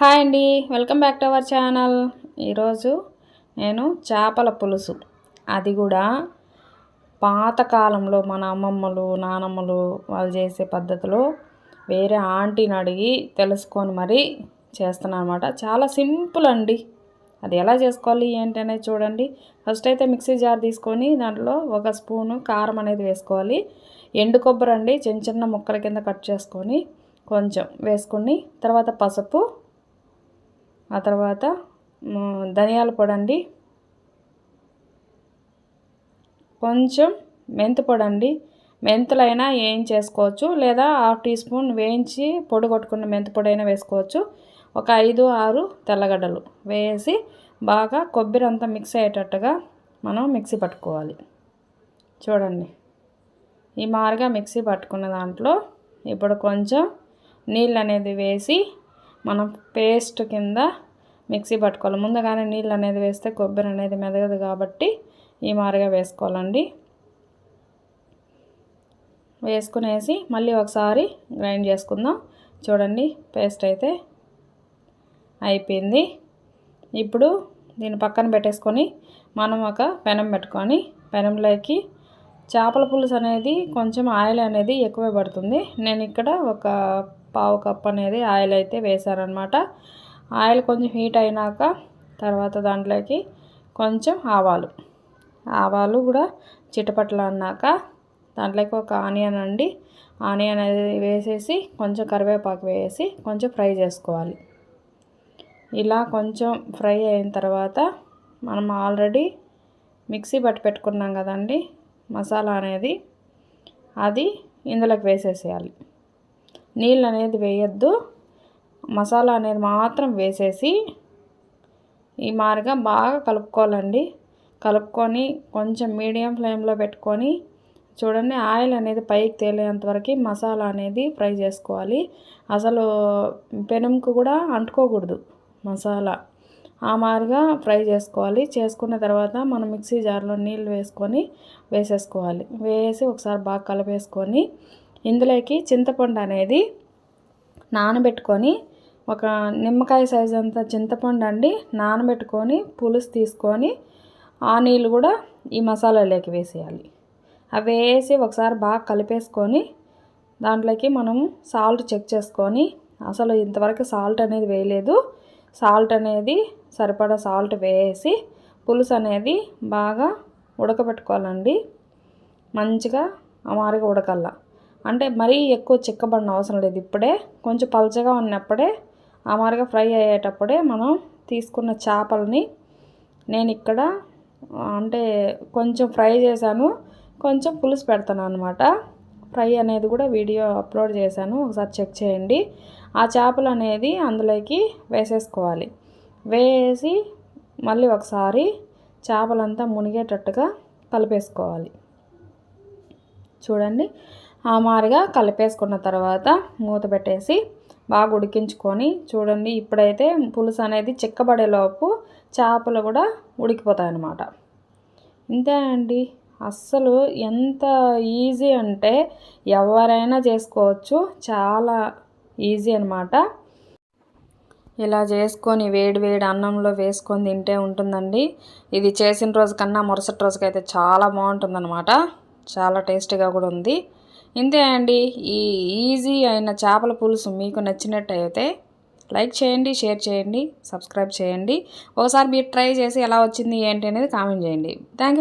Hi అండి. Welcome back to our channel. ఈరోజు నేను చేపల పులుసు. అది కూడా పాతకాలంలో మన అమ్మమ్మలు నానమ్మలు వాళ్ళు చేసే పద్ధతిలో వేరే ఆంటీని అడిగి తెలుసుకొని మరీ చేస్తున్నాను అనమాట చాలా సింపుల్ అండి. అది ఎలా చేసుకోవాలి ఏంటి అనేది చూడండి. ఫస్ట్ అయితే మిక్సీ జార్ తీసుకొని దాంట్లో ఒక స్పూను కారం అనేది వేసుకోవాలి. ఎండు కొబ్బరి అండి చిన్న చిన్న ముక్కల కింద కట్ చేసుకొని కొంచెం వేసుకొని తర్వాత పసుపు ఆ తర్వాత ధనియాల పొడి అండి కొంచెం మెంతి పొడి అండి మెంతులైనా ఏం చేసుకోవచ్చు లేదా హాఫ్ టీ స్పూన్ వేయించి పొడి కొట్టుకున్న మెంతి పొడి అయినా వేసుకోవచ్చు. ఒక ఐదు ఆరు తెల్లగడ్డలు వేసి బాగా కొబ్బరి అంతా మిక్స్ అయ్యేటట్టుగా మనం మిక్సీ పట్టుకోవాలి. చూడండి. ఈ మారుగా మిక్సీ పట్టుకున్న దాంట్లో ఇప్పుడు కొంచెం నీళ్ళు అనేది వేసి మనం పేస్ట్ కింద మిక్సీ పట్టుకోవాలి. ముందుగానే నీళ్ళు అనేది వేస్తే కొబ్బరి అనేది మెదగదు కాబట్టి ఈ మారిగా వేసుకోవాలండి. వేసుకునేసి మళ్ళీ ఒకసారి గ్రైండ్ చేసుకుందాం. చూడండి పేస్ట్ అయితే అయిపోయింది. ఇప్పుడు దీన్ని పక్కన పెట్టేసుకొని మనం ఒక పెనం పెట్టుకొని పెనంలోకి చేపల పులుసు అనేది కొంచెం ఆయిల్ అనేది ఎక్కువ పడుతుంది. నేను ఇక్కడ ఒక పావు కప్ అనేది ఆయిల్ అయితే వేసారనమాట ఆయిల్ కొంచెం హీట్ అయినాక తర్వాత దాంట్లోకి కొంచెం ఆవాలు. ఆవాలు కూడా చిటపట్లు అన్నాక దాంట్లోకి ఒక ఆనియన్ అండి. ఆనియన్ అనేది వేసేసి కొంచెం కరివేపాకు వేసి కొంచెం ఫ్రై చేసుకోవాలి. ఇలా కొంచెం ఫ్రై అయిన తర్వాత మనం ఆల్రెడీ మిక్సీ పట్టి పెట్టుకున్నాం కదండి మసాలా అనేది. అది ఇందులోకి వేసేసేయాలి. నీళ్ళు అనేది వేయద్దు. మసాలా అనేది మాత్రం వేసేసి ఈ మారిగా బాగా కలుపుకోవాలండి. కలుపుకొని కొంచెం మీడియం ఫ్లేమ్లో పెట్టుకొని చూడండి ఆయిల్ అనేది పైకి తేలేంత వరకు మసాలా అనేది ఫ్రై చేసుకోవాలి. అసలు పెనంకు కూడా అంటుకోకూడదు మసాలా. ఆ మారుగా ఫ్రై చేసుకోవాలి. చేసుకున్న తర్వాత మనం మిక్సీ జార్లో నీళ్ళు వేసుకొని వేసేసుకోవాలి. వేసి ఒకసారి బాగా కలిపేసుకొని ఇందులోకి చింతపండు అనేది నానబెట్టుకొని ఒక నిమ్మకాయ సైజ్ అంత చింతపండు అండి నానబెట్టుకొని పులుసు తీసుకొని ఆ నీళ్ళు కూడా ఈ మసాలాలోకి వేసేయాలి. అవి వేసి ఒకసారి బాగా కలిపేసుకొని దాంట్లోకి మనం సాల్ట్ చెక్ చేసుకొని అసలు ఇంతవరకు సాల్ట్ అనేది వేయలేదు. సాల్ట్ అనేది సరిపడా సాల్ట్ వేసి పులుసు అనేది బాగా ఉడకబెట్టుకోవాలండి. మంచిగా అమారిగా ఉడకల్లా. అంటే మరీ ఎక్కువ చిక్కబడిన అవసరం లేదు. ఇప్పుడే కొంచెం పలచగా ఉన్నప్పుడే అమారిగా ఫ్రై అయ్యేటప్పుడే మనం తీసుకున్న చేపలని నేను ఇక్కడ అంటే కొంచెం ఫ్రై చేశాను. కొంచెం పులుసు పెడతాను అనమాట ఫ్రై అనేది కూడా వీడియో అప్లోడ్ చేశాను. ఒకసారి చెక్ చేయండి. ఆ చేపలు అనేది అందులోకి వేసేసుకోవాలి. వేసి మళ్ళీ ఒకసారి చేపలంతా మునిగేటట్టుగా కలిపేసుకోవాలి. చూడండి. ఆ మారిగా కలిపేసుకున్న తర్వాత మూత పెట్టేసి బాగా ఉడికించుకొని చూడండి ఇప్పుడైతే పులుసు అనేది చిక్కబడేలోపు చేపలు కూడా ఉడికిపోతాయి అన్నమాట ఇంతే అండి. అస్సలు ఎంత ఈజీ అంటే ఎవరైనా చేసుకోవచ్చు. చాలా ఈజీ అనమాట ఇలా చేసుకొని వేడి వేడి అన్నంలో వేసుకొని తింటే ఉంటుందండి. ఇది చేసిన రోజు కన్నా మరుసటి రోజుకైతే చాలా బాగుంటుందన్నమాట. చాలా టేస్టీగా కూడా ఉంది. ఇంతే అండి. ఈ ఈజీ అయిన చేపల పులుసు మీకు నచ్చినట్టయితే లైక్ చేయండి షేర్ చేయండి సబ్స్క్రైబ్ చేయండి. ఒకసారి మీరు ట్రై చేసి ఎలా వచ్చింది ఏంటి అనేది కామెంట్ చేయండి. థ్యాంక్